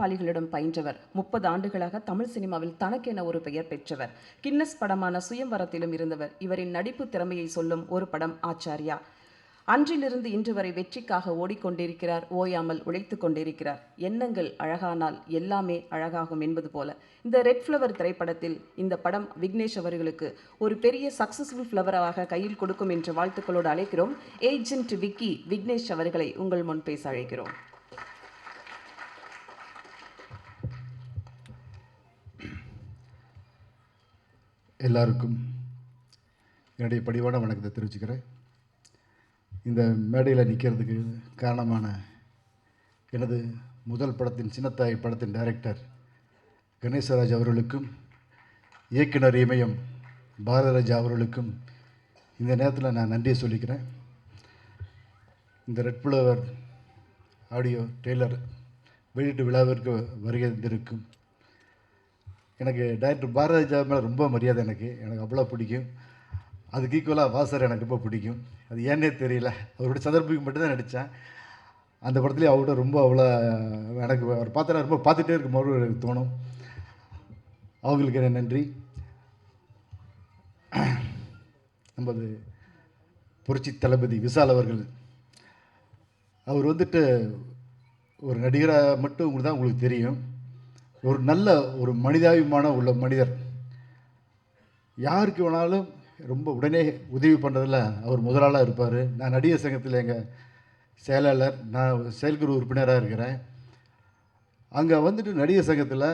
பாலிகளிடம் பயின்றவர். முப்பது ஆண்டுகளாக தமிழ் சினிமாவில் தனக்கென ஒரு பெயர் பெற்றவர். கின்னஸ் படமான சுயம்பரத்திலும் இருந்தவர். இவரின் நடிப்பு திறமையை சொல்லும் ஒரு படம் ஆச்சாரியா. அன்றிலிருந்து இன்று வரை வெற்றிக்காக ஓடிக்கொண்டிருக்கிறார் ஓயாமல் உழைத்துக் கொண்டிருக்கிறார். எண்ணங்கள் அழகானால் எல்லாமே அழகாகும் என்பது போல. இந்த ரெட் ஃப்ளவர் திரைப்படத்தில் இந்த படம் விக்னேஷ் அவர்களுக்கு ஒரு பெரிய சக்சஸ்ஃபுல் ஃப்ளவராக கையில் கொடுக்கும் என்ற வாழ்த்துக்களோடு அழைக்கிறோம். ஏஜென்ட் விக்கி விக்னேஷ் அவர்களை உங்கள் முன் பேச அழைக்கிறோம். எல்லாருக்கும் என்னுடைய படிவான வணக்கத்தை தெரிவிச்சுக்கிறேன். இந்த மேடையில் நிற்கிறதுக்கு காரணமான எனது முதல் படத்தின் சின்னத்தாய் படத்தின் டைரக்டர் கணேசராஜ் அவர்களுக்கும் இயக்குனர் இமயம் பாரதராஜா அவர்களுக்கும் இந்த நேரத்தில் நான் நன்றியை சொல்லிக்கிறேன். இந்த ரெட் புலவர் ஆடியோ டெய்லர் வெளியீட்டு விழாவிற்கு வருகை தந்திருக்கும் எனக்கு டைரக்டர் பாரதிராஜா மேலே ரொம்ப மரியாதை எனக்கு. எனக்கு அவ்வளோ பிடிக்கும். அதுக்கு ஈக்குவலாக வாசர் எனக்கு ரொம்ப பிடிக்கும். அது ஏன்னே தெரியல. அவருடைய சந்தர்ப்பிக்கு மட்டும்தான் நடித்தேன் அந்த படத்துலேயே அவர்கிட்ட ரொம்ப அவ்வளோ எனக்கு அவர் பார்த்தா ரொம்ப பார்த்துட்டே இருக்கும் போது எனக்கு தோணும். அவங்களுக்கு என்ன நன்றி. நமது புரட்சி தளபதி விசால் அவர்கள். அவர் வந்துட்டு ஒரு நடிகராக மட்டும் உங்களுக்கு தான் உங்களுக்கு தெரியும். ஒரு நல்ல ஒரு மனிதாபிமான உள்ள மனிதர். யாருக்கு வேணாலும் ரொம்ப உடனே உதவி பண்ணுறதுல அவர் முதலாளாக இருப்பார். நான் நடிகர் சங்கத்தில் எங்கள் செயலாளர் நான் செயல்குழு உறுப்பினராக இருக்கிறேன். அங்கே வந்துட்டு நடிகர் சங்கத்தில்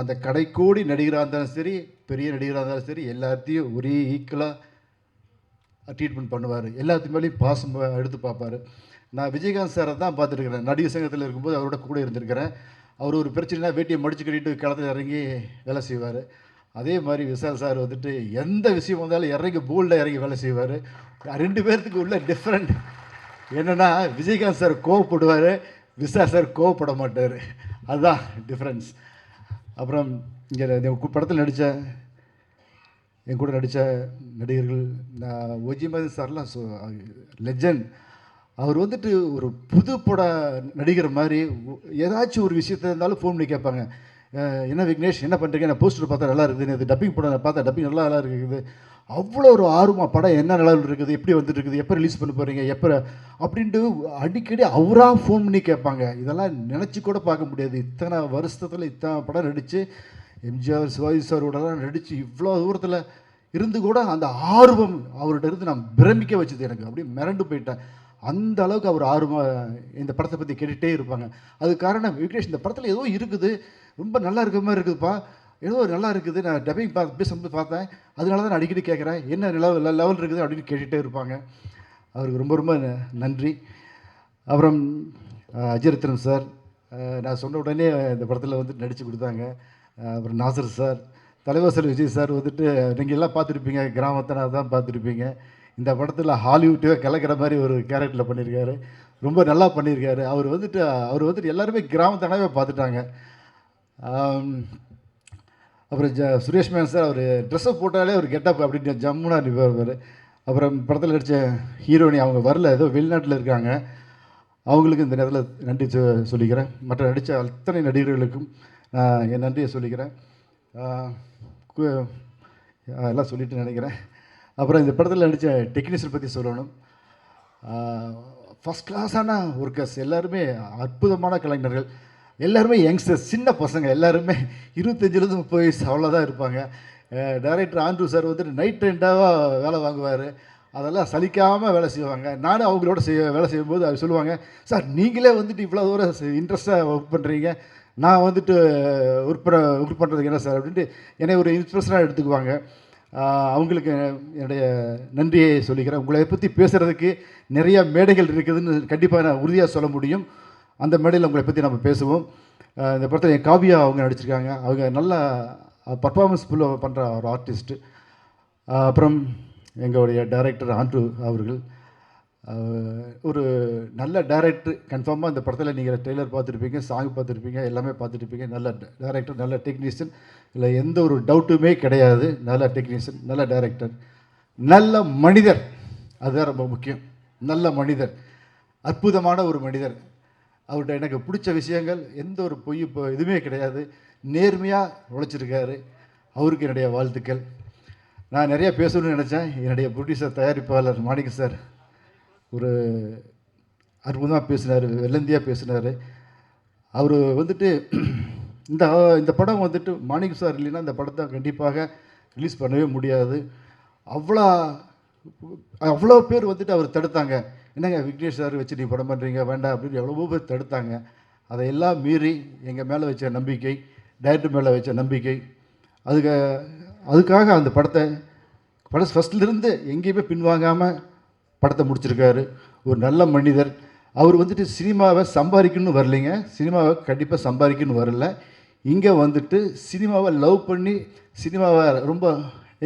அந்த கடைக்கோடி நடிகராக இருந்தாலும் சரி பெரிய நடிகராக இருந்தாலும் சரி எல்லாத்தையும் ஒரே ஈக்குவலாக ட்ரீட்மெண்ட் பண்ணுவார். எல்லாத்து மேலேயும் பாசம் எடுத்து பார்ப்பார். நான் விஜயகாந்த் சாரை தான் பார்த்துருக்குறேன் நடிகர் சங்கத்தில் இருக்கும்போது அவரோட கூட இருந்திருக்கிறேன். அவர் ஒரு பிரச்சனைனா வேட்டியை மடிச்சு கட்டிட்டு களத்தில் இறங்கி வேலை செய்வார். அதே மாதிரி விசால் சார் வந்துட்டு எந்த விஷயம் வந்தாலும் இறங்கி போல்டாக இறங்கி வேலை செய்வார். ரெண்டு பேர்த்துக்கு உள்ள டிஃப்ரெண்ட் என்னென்னா விஜயகாந்த் சார் கோவப்படுவார் விசால் சார் கோவப்பட மாட்டார். அதுதான் டிஃப்ரென்ஸ் அப்புறம் இங்கே படத்தில் நடித்த என் கூட நடித்த நடிகர்கள் நான் சார்லாம் ஸோ லெஜண்ட் அவர் வந்துட்டு ஒரு புது பட நடிகர் மாதிரி ஏதாச்சும் ஒரு விஷயத்த இருந்தாலும் ஃபோன் பண்ணி கேட்பாங்க. என்ன விக்னேஷ் என்ன பண்ணுறீங்க நான் போஸ்டர் பார்த்தா நல்லா இருக்குது இது டப்பிங் படம் நான் பார்த்தா டப்பிங் நல்லா நல்லா இருக்குது. அவ்வளோ ஒரு ஆர்வமாக படம் என்ன நிலவில் இருக்குது எப்படி வந்துட்டு இருக்குது எப்போ ரிலீஸ் பண்ண போகிறீங்க எப்போ அப்படின்ட்டு அடிக்கடி அவராக ஃபோன் பண்ணி கேட்பாங்க. இதெல்லாம் நினச்சி கூட பார்க்க முடியாது. இத்தனை வருஷத்தில் இத்தனை படம் நடித்து எம்ஜிஆர் சிவாஜி சாரோடலாம் நடித்து இவ்வளோ தூரத்தில் இருந்து கூட அந்த ஆர்வம் அவர்கிட்ட இருந்து நான் பிரமிக்க வச்சது எனக்கு. அப்படியே மிரண்டு போயிட்டேன். அந்த அளவுக்கு அவர் ஆர்வமாக இந்த படத்தை பற்றி கேட்டுகிட்டே இருப்பாங்க. அது காரணம் விக்னேஷ் இந்த படத்தில் ஏதோ இருக்குது. ரொம்ப நல்லா இருக்கிற மாதிரி இருக்குதுப்பா. ஏதோ நல்லா இருக்குது. நான் டப்பிங் பார்த்து பேசும்போது பார்த்தேன். அதனால தான் நான் அடிக்கடி கேட்குறேன் என்ன லெவல் லெவல் இருக்குது அப்படின்னு கேட்டுகிட்டே இருப்பாங்க. அவருக்கு ரொம்ப ரொம்ப ந- நன்றி. அப்புறம் அஹ், அஜிரத்னம் சார். நான் சொன்ன உடனே இந்த படத்தில் வந்து நடித்து கொடுத்தாங்க. அப்புறம் நாசர் சார். தலைவர் சார் விஜய் சார் வந்துட்டு நீங்கள் எல்லாம் பார்த்துருப்பீங்க. கிராமத்தனா தான் பார்த்துருப்பீங்க. இந்த படத்தில் ஹாலிவுட்டே கலக்கிற மாதிரி ஒரு கேரக்டரில் பண்ணியிருக்காரு ரொம்ப நல்லா பண்ணியிருக்காரு அவர் வந்துட்டு அவர் வந்துட்டு எல்லாருமே கிராமத்தனாவே பார்த்துட்டாங்க. அப்புறம் ஜ சுரேஷ் மேன் சார் அவர் ட்ரெஸ்ஸை போட்டாலே அவர் கெட்டப் அப்படின்னு ஜம்முனா நிற்பார் அப்புறம் படத்தில் நடித்த ஹீரோயினி அவங்க வரல ஏதோ வெளிநாட்டில் இருக்காங்க. அவங்களுக்கு இந்த நேரத்தில் நன்றி சொ- சொல்லிக்கிறேன். மற்ற நடித்த அத்தனை நடிகர்களுக்கும் நான் என் நன்றியை சொல்லிக்கிறேன். எல்லாம் சொல்லிட்டு நினைக்கிறேன். அப்புறம் இந்த படத்தில் நடித்த டெக்னீஷியன் பற்றி சொல்லணும். ஃபஸ்ட் கிளாஸான ஒர்க்கர்ஸ் எல்லாருமே அற்புதமான கலைஞர்கள். எல்லாருமே யங்ஸ்டர்ஸ் சின்ன பசங்க எல்லாருமே இருபத்தஞ்சிலேருந்து முப்பது வயசு அவ்வளோதான் இருப்பாங்க. டைரக்டர் ஆண்ட்ரூ சார் வந்துட்டு நைட் ட்ரெண்டாக வேலை வாங்குவார். அதெல்லாம் சலிக்காமல் வேலை செய்வாங்க. நானும் அவங்களோட செய்ய வேலை செய்யும்போது அவர் சொல்லுவாங்க சார் நீங்களே வந்துட்டு இவ்வளோ தூரம் இன்ட்ரெஸ்ட்டாக ஒர்க் பண்ணுறீங்க நான் வந்துட்டு ஒர்க் பண்ண ஒர்க் பண்ணுறதுக்கு என்ன சார் அப்படின்ட்டு என்னை ஒரு இன்ஸ்பிரேஷனாக எடுத்துக்குவாங்க. அவங்களுக்கு என்னுடைய நன்றியை சொல்லிக்கிறேன். உங்களை பற்றி பேசுகிறதுக்கு நிறைய மேடைகள் இருக்குதுன்னு கண்டிப்பாக நான் உறுதியாக சொல்ல முடியும். அந்த மேடையில் உங்களை பற்றி நம்ம பேசுவோம். இந்த படத்தில் என் காவியா அவங்க நடிச்சிருக்காங்க. அவங்க நல்லா பர்ஃபார்மன்ஸ் ஃபுல்லாக பண்ணுற ஒரு ஆர்டிஸ்ட்டு அப்புறம் எங்களுடைய டைரக்டர் ஆண்ட்ரு அவர்கள். ஒரு நல்ல டேரக்டர் கன்ஃபார்மாக இந்த படத்தில் நீங்கள் ட்ரெய்லர் பார்த்துருப்பீங்க சாங் பார்த்துருப்பீங்க எல்லாமே பார்த்துருப்பீங்க. நல்ல டேரக்டர் நல்ல டெக்னீஷியன் இல்லை எந்த ஒரு டவுட்டுமே கிடையாது. நல்ல டெக்னீஷியன் நல்ல டேரக்டர் நல்ல மனிதர். அதுதான் ரொம்ப முக்கியம். நல்ல மனிதர். அற்புதமான ஒரு மனிதர். அவர்கிட்ட எனக்கு பிடிச்ச விஷயங்கள் எந்த ஒரு பொய் இப்போ எதுவுமே கிடையாது. நேர்மையாக உழைச்சிருக்காரு. அவருக்கு என்னுடைய வாழ்த்துக்கள். நான் நிறைய பேசணும்னு நினச்சேன். என்னுடைய ப்ரொடியூசர் தயாரிப்பாளர் மாணிக்க சார். ஒரு அற்புதமாக பேசினார் வெள்ளந்தியாக பேசினார். அவர் வந்துட்டு இந்த இந்த படம் வந்துட்டு மாணிக் சார் இல்லைன்னா இந்த படத்தை கண்டிப்பாக ரிலீஸ் பண்ணவே முடியாது. அவ்வளோ அவ்வளோ பேர் வந்துட்டு அவர் தடுத்தாங்க. என்னங்க விக்னேஷ் சார் வச்சு நீ படம் பண்ணுறீங்க வேண்டாம் அப்படின்னு எவ்வளவோ பேர் தடுத்தாங்க. அதையெல்லாம் மீறி எங்கள் மேலே வச்ச நம்பிக்கை டைரக்டர் மேலே வச்ச நம்பிக்கை. அதுக்கு அதுக்காக அந்த படத்தை படம் ஃபஸ்ட்லேருந்து எங்கேயுமே பின்வாங்காமல் படத்தை முடிச்சிருக்காரு. ஒரு நல்ல மனிதர். அவர் வந்துட்டு சினிமாவை சம்பாதிக்கணும்னு வரலைங்க. சினிமாவை கண்டிப்பாக சம்பாதிக்கணும்னு வரல. இங்கே வந்துட்டு சினிமாவை லவ் பண்ணி சினிமாவை ரொம்ப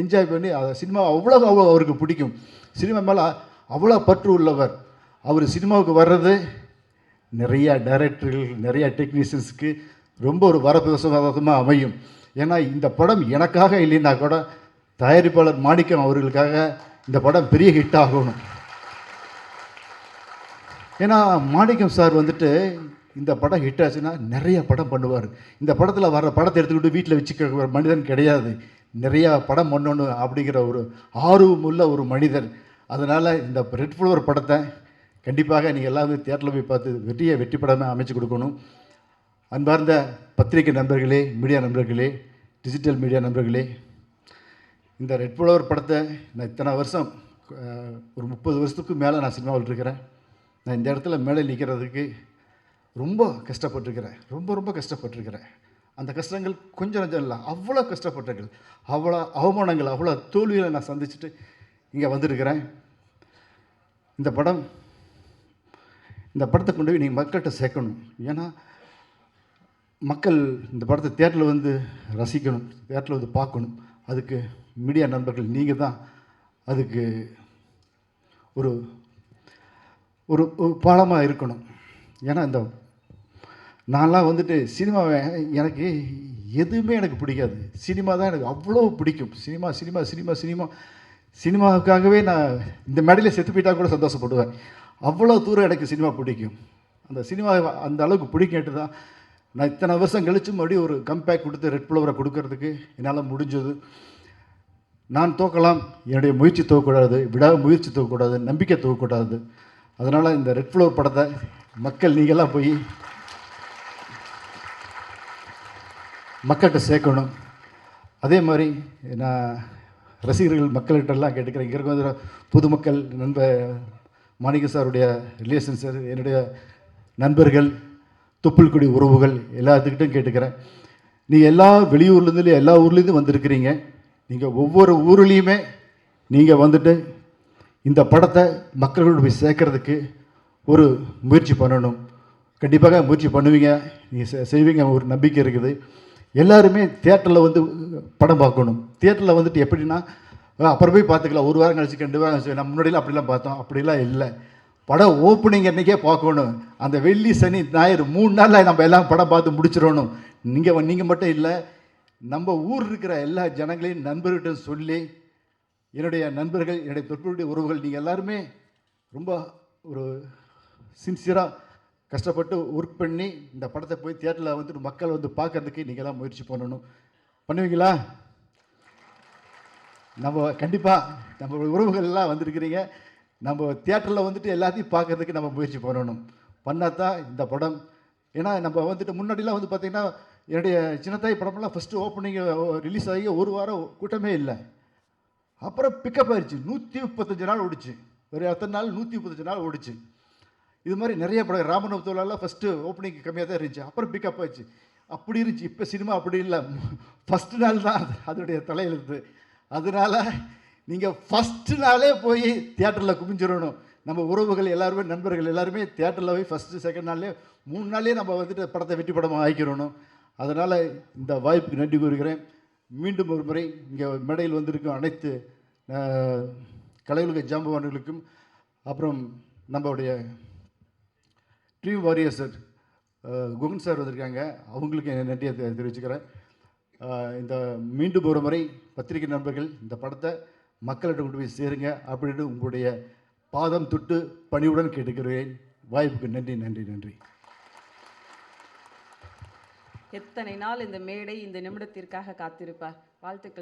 என்ஜாய் பண்ணி அதை சினிமா அவ்வளோ அவ்வளோ அவருக்கு பிடிக்கும். சினிமா மேலே அவ்வளோ பற்று உள்ளவர். அவர் சினிமாவுக்கு வர்றது நிறையா டைரக்டர்கள் நிறைய டெக்னீஷியன்ஸுக்கு ரொம்ப ஒரு வரப்பிரசாதமாக அமையும். ஏன்னா இந்த படம் எனக்காக இல்லைன்னா கூட தயாரிப்பாளர் மாணிக்கம் அவர்களுக்காக இந்த படம் பெரிய ஹிட் ஆகணும். ஏன்னா மாணிக்கம் சார் வந்துட்டு இந்த படம் ஹிட் ஆச்சுன்னா நிறைய படம் பண்ணுவார். இந்த படத்தில் வர படத்தை எடுத்துக்கிட்டு வீட்டில் வச்சுக்க மனிதன் கிடையாது. நிறையா படம் பண்ணணும் அப்படிங்கிற ஒரு ஆர்வமுள்ள ஒரு மனிதர். அதனால் இந்த ரெட் ஃப்ளவர் படத்தை கண்டிப்பாக நீங்கள் எல்லாமே தேட்டரில் போய் பார்த்து வெற்றியை வெற்றி படமாக அமைச்சு கொடுக்கணும். அன்பார்ந்த பத்திரிகை நண்பர்களே மீடியா நண்பர்களே டிஜிட்டல் மீடியா நண்பர்களே இந்த ரெட் ஃப்ளவர் படத்தை நான் இத்தனை வருஷம் ஒரு முப்பது வருஷத்துக்கு மேலே நான் சினிமாவில் இருக்கிறேன். நான் இந்த இடத்துல மேலே நிற்கிறதுக்கு ரொம்ப கஷ்டப்பட்டிருக்கிறேன். ரொம்ப ரொம்ப கஷ்டப்பட்டிருக்கிறேன். அந்த கஷ்டங்கள் கொஞ்சம் கொஞ்சம் இல்லை. அவ்வளோ கஷ்டப்பட்டிருக்கேன் அவ்வளோ அவமானங்கள் அவ்வளோ தோல்விகளை நான் சந்திச்சுட்டு இங்கே வந்திருக்கிறேன். இந்த படம் இந்த படத்தை கொண்டு போய் நீங்கள் மக்கள்கிட்ட சேர்க்கணும். ஏன்னா மக்கள் இந்த படத்தை தேட்டரில் வந்து ரசிக்கணும் தேட்டரில் வந்து பார்க்கணும். அதுக்கு மீடியா நண்பர்கள் நீங்கள் தான் அதுக்கு ஒரு ஒரு பாலமாக இருக்கணும். ஏன்னா இந்த நான்லாம் வந்துட்டு சினிமாவை எனக்கு எதுவுமே எனக்கு பிடிக்காது. சினிமா தான் எனக்கு அவ்வளோ பிடிக்கும். Cinema cinema cinema cinema. சினிமாவுக்காகவே நான் இந்த மேடையில் செத்து போயிட்டா கூட சந்தோஷப்படுவேன். அவ்வளோ தூரம் எனக்கு சினிமா பிடிக்கும். அந்த சினிமா அந்த அளவுக்கு பிடிக்கிட்டு தான் நான் இத்தனை வருஷம் கழித்து மறுபடியும் ஒரு கம்பேக் கொடுத்து ரெட் ஃப்ளவரை கொடுக்கறதுக்கு என்னால் முடிஞ்சது. நான் தோக்கலாம் என்னுடைய முயற்சி தோக்கக்கூடாது. விடா முயற்சி தோக்கக்கூடாது. நம்பிக்கை தோக்கக்கூடாது. அதனால் இந்த ரெட் ஃப்ளோர் படத்தை மக்கள் நீங்களாக போய் மக்கள்கிட்ட சேர்க்கணும். அதே மாதிரி நான் ரசிகர்கள் மக்கள்கிட்டலாம் கேட்டுக்கிறேன். இங்கே இருக்க பொதுமக்கள் நண்ப மாணிக்க சாருடைய ரிலேஷன் சார் என்னுடைய நண்பர்கள் தொப்புள்குடி உறவுகள் எல்லாத்துக்கிட்டும் கேட்டுக்கிறேன். நீங்கள் எல்லா வெளியூர்லேருந்து எல்லா ஊர்லேருந்து வந்திருக்கிறீங்க. நீங்கள் ஒவ்வொரு ஊர்லேயுமே நீங்கள் வந்துட்டு இந்த படத்தை மக்களோடு போய் சேர்க்கறதுக்கு ஒரு முயற்சி பண்ணணும். கண்டிப்பாக முயற்சி பண்ணுவீங்க. நீங்கள் செய்வீங்க. ஒரு நம்பிக்கை இருக்குது. எல்லாருமே தியேட்டரில் வந்து படம் பார்க்கணும். தியேட்டரில் வந்துட்டு எப்படின்னா அப்புறம் போய் பார்த்துக்கலாம். ஒரு வாரம் கழிச்சு ரெண்டு வாரம் கழிச்சு நம்ம முன்னாடியில் அப்படிலாம் பார்த்தோம். அப்படிலாம் இல்லை. படம் ஓப்பனிங் அன்றைக்கே பார்க்கணும். அந்த வெள்ளி சனி ஞாயிறு மூணு நாளில் நம்ம எல்லாம் படம் பார்த்து முடிச்சிடணும். நீங்கள் நீங்கள் மட்டும் இல்லை நம்ம ஊர் இருக்கிற எல்லா ஜனங்களையும் நண்பர்கிட்ட சொல்லி என்னுடைய நண்பர்கள் என்னுடைய தொற்புடைய உறவுகள் நீங்கள் எல்லாருமே ரொம்ப ஒரு சின்சியராக கஷ்டப்பட்டு ஒர்க் பண்ணி இந்த படத்தை போய் தியேட்டரில் வந்துட்டு மக்கள் வந்து பார்க்கறதுக்கு நீங்கள் எல்லாம் முயற்சி பண்ணணும். பண்ணுவீங்களா? நம்ம கண்டிப்பாக நம்ம உறவுகள் எல்லாம் வந்திருக்கிறீங்க. நம்ம தியேட்டரில் வந்துட்டு எல்லாத்தையும் பார்க்கறதுக்கு நம்ம முயற்சி பண்ணணும். பண்ணால் தான் இந்த படம். ஏன்னா நம்ம வந்துட்டு முன்னாடிலாம் வந்து பார்த்திங்கன்னா என்னுடைய சின்னத்தாய் படமெல்லாம் ஃபஸ்ட்டு ஓப்பனிங் ரிலீஸ் ஆகி ஒரு வாரம் கூட்டமே இல்லை. அப்புறம் பிக்கப் ஆயிடுச்சு நூற்றி முப்பத்தஞ்சு நாள் ஓடிச்சு. ஒரு அத்தனை நாள்? நூற்றி முப்பத்தஞ்சு நாள் ஓடிச்சு. இது மாதிரி நிறைய படம். ராமநவத்தோலாம் ஃபஸ்ட்டு ஓப்பனிங் கம்மியாக தான் இருந்துச்சு. அப்புறம் பிக்கப் ஆயிடுச்சு அப்படி இருந்துச்சு. இப்போ சினிமா அப்படி இல்லை. ஃபஸ்ட்டு நாள் தான் அது. அதனுடைய தலையெழுத்து. அதனால் நீங்கள் ஃபஸ்ட்டு நாளே போய் தியேட்டரில் குமிஞ்சிடணும் நம்ம உறவுகள் எல்லாருமே நண்பர்கள் எல்லாருமே தியேட்டரில் போய் ஃபஸ்ட்டு செகண்ட் நாள்லேயே மூணு நாள்லேயே நம்ம வந்துட்டு படத்தை வெற்றி படமாக ஆக்கிடணும். அதனால் இந்த வாய்ப்புக்கு நன்றி கூறுகிறேன். மீண்டும் ஒரு முறை இங்கே மேடையில் வந்திருக்கும் அனைத்து கலையுலக ஜாம்பவான்களுக்கும் அப்புறம் நம்மளுடைய Dream Warrior sir Guhan sir வந்திருக்காங்க. அவங்களுக்கு என் நன்றியை தெரிவிச்சுக்கிறேன். இந்த மீண்டும் ஒரு முறை பத்திரிகை நண்பர்கள் இந்த படத்தை மக்களிடம் கொண்டு போய் சேருங்க அப்படின்னு உங்களுடைய பாதம் தொட்டு பணிவுடன் கேட்டுக்கிறேன். வாய்ப்புக்கு நன்றி நன்றி நன்றி. எத்தனை நாள் இந்த மேடை இந்த நிமிடத்திற்காக காத்திருப்பார்? வாழ்த்துக்கள்.